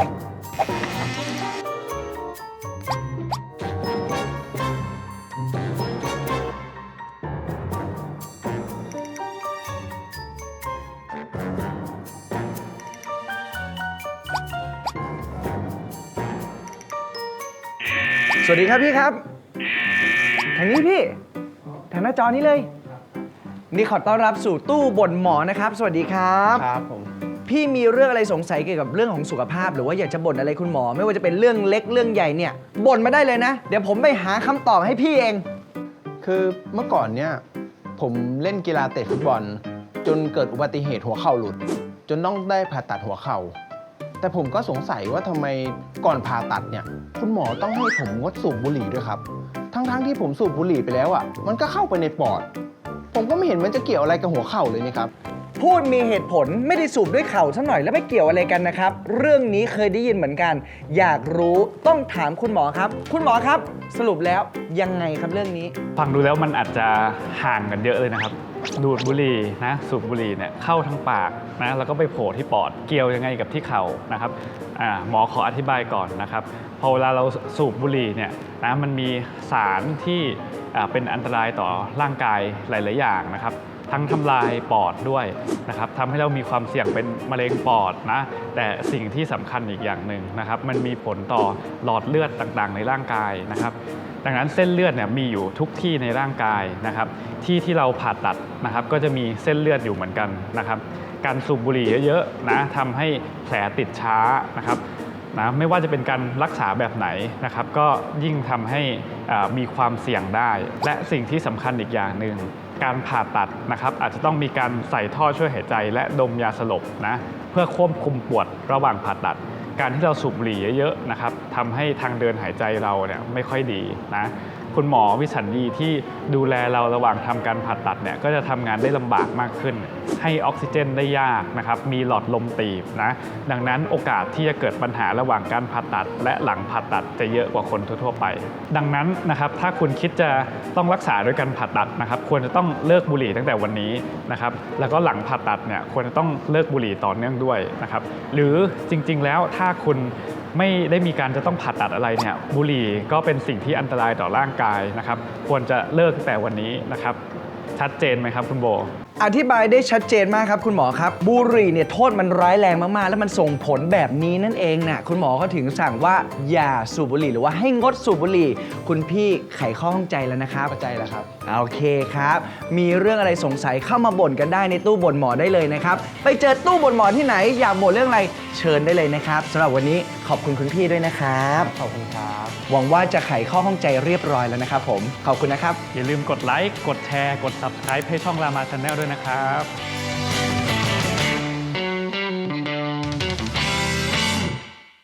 สวัสดีครับพี่ครับทางนี้พี่ทางหน้าจอนี้เลย นี่ขอต้อนรับสู่ตู้บนหมอนะครับ สวัสดีครับ ครับผม พี่มีเรื่องอะไรสงสัยเกี่ยวกับเรื่องของสุขภาพ หรือว่าอยากจะบ่นอะไรคุณหมอ ไม่ว่าจะเป็นเรื่องเล็กเรื่องใหญ่เนี่ยบ่นมาได้เลยนะ เดี๋ยวผมไปหาคำตอบให้พี่เอง คือเมื่อก่อนเนี่ยผมเล่นกีฬาเตะฟุตบอล จนเกิดอุบัติเหตุหัวเข่าหลุด จนต้องได้ผ่าตัดหัวเข่า แต่ผมก็สงสัยว่าทำไมก่อนผ่าตัดเนี่ย คุณหมอต้องให้ผมงดสูบบุหรี่ด้วยครับ ทั้งๆที่ผมสูบบุหรี่ไปแล้วอะ มันก็เข้าไปในปอด ผมก็ไม่เห็นมันจะเกี่ยวอะไรกับหัวเข่าเลยนี่ครับ พูดมีเหตุผลไม่ได้สูบด้วยเข่าสักหน่อยแล้วไม่เกี่ยวอะไรกันนะครับ เรื่องนี้เคยได้ยินเหมือนกัน อยากรู้ต้องถามคุณหมอครับ คุณหมอครับ สรุปแล้วยังไงครับเรื่องนี้ ฟังดูแล้วมันอาจจะห่างกันเยอะเลยนะครับ ดูดบุหรี่นะสูบบุหรี่เนี่ยเข้าทางปากนะแล้วก็ไปโผล่ที่ปอดเกี่ยวยังไงกับที่เข่านะครับอ่าหมอขออธิบายก่อนนะครับพอเวลาเราสูบบุหรี่เนี่ยนะมันมีสารที่อ่าเป็นอันตรายต่อร่างกายหลาย ๆ อย่างนะครับ ทั้งทำลายปอดด้วยนะครับทำให้เรามีความเสี่ยงเป็นมะเร็งปอดนะแต่สิ่งที่สำคัญอีกอย่างหนึ่งนะครับ มันมีผลต่อหลอดเลือดต่างๆ ในร่างกายนะครับ ดังนั้นเส้นเลือดเนี่ยมีอยู่ทุกที่ในร่างกายนะครับ ที่ที่เราผ่าตัดนะครับ ก็จะมีเส้นเลือดอยู่เหมือนกันนะครับ การสูบบุหรี่เยอะๆนะทำให้แผลติดช้านะครับนะไม่ว่าจะเป็นการรักษาแบบไหนนะครับ ก็ยิ่งทำให้อ่ามีความเสี่ยงได้ และสิ่งที่สำคัญอีกอย่างหนึ่ง การผ่าตัดนะครับอาจจะต้องมีการใส่ท่อช่วยหายใจ และดมยาสลบนะเพื่อควบคุมปวดระหว่างผ่าตัด การที่เราสูบบุหรี่เยอะๆนะครับทำให้ทางเดินหายใจเราเนี่ยไม่ค่อยดีนะคุณหมอวิสัญญีที่ดูแลเราระหว่างทำการผ่าตัดเนี่ยก็จะทำงานได้ลำบากมากขึ้น ให้ออกซิเจนได้ยากนะครับมีหลอดลมตีบนะดังนั้นโอกาสที่จะเกิดปัญหาระหว่างการผ่าตัด และหลังผ่าตัดจะเยอะกว่าคนทั่วๆไป ดังนั้นนะครับถ้าคุณคิดจะต้องรักษาด้วยการผ่าตัดนะครับควรจะต้องเลิกบุหรี่ตั้งแต่วันนี้นะครับแล้วก็หลังผ่าตัดเนี่ยควรจะต้องเลิกบุหรี่ต่อเนื่องด้วยนะครับหรือจริงๆแล้วถ้าคุณไม่ได้มีการจะต้องผ่าตัดอะไรเนี่ยบุหรี่ก็เป็นสิ่งที่อันตรายต่อร่างกายนะครับ ควรจะเลิกตั้งแต่วันนี้นะครับ ชัดเจนไหมครับคุณโบ อธิบายได้ชัดเจนมากครับคุณหมอครับบุหรี่เนี่ยโทษมันร้ายแรงมากๆ แล้วมันส่งผลแบบนี้นั่นเองนะคุณหมอเขาถึงสั่งว่าอย่าสูบบุหรี่หรือว่าให้งดสูบบุหรี่ คุณพี่ไขข้อข้องใจแล้วนะครับเข้าใจแล้วครับ โอเคครับ มีเรื่องอะไรสงสัยเข้ามาบ่นกันได้ในตู้บ่นหมอได้เลยนะครับไปเจอตู้บ่นหมอที่ไหนอยากบ่นเรื่องอะไรเชิญได้เลยนะครับสำหรับวันนี้ ขอบคุณคุณพี่ด้วยนะครับ ขอบคุณครับ หวังว่าจะไขข้อข้องใจเรียบร้อยแล้วนะครับผม ขอบคุณนะครับ อย่าลืมกดไลค์ กดแชร์ กด subscribe ให้ช่องรามาช n แนลด้วยนะครับ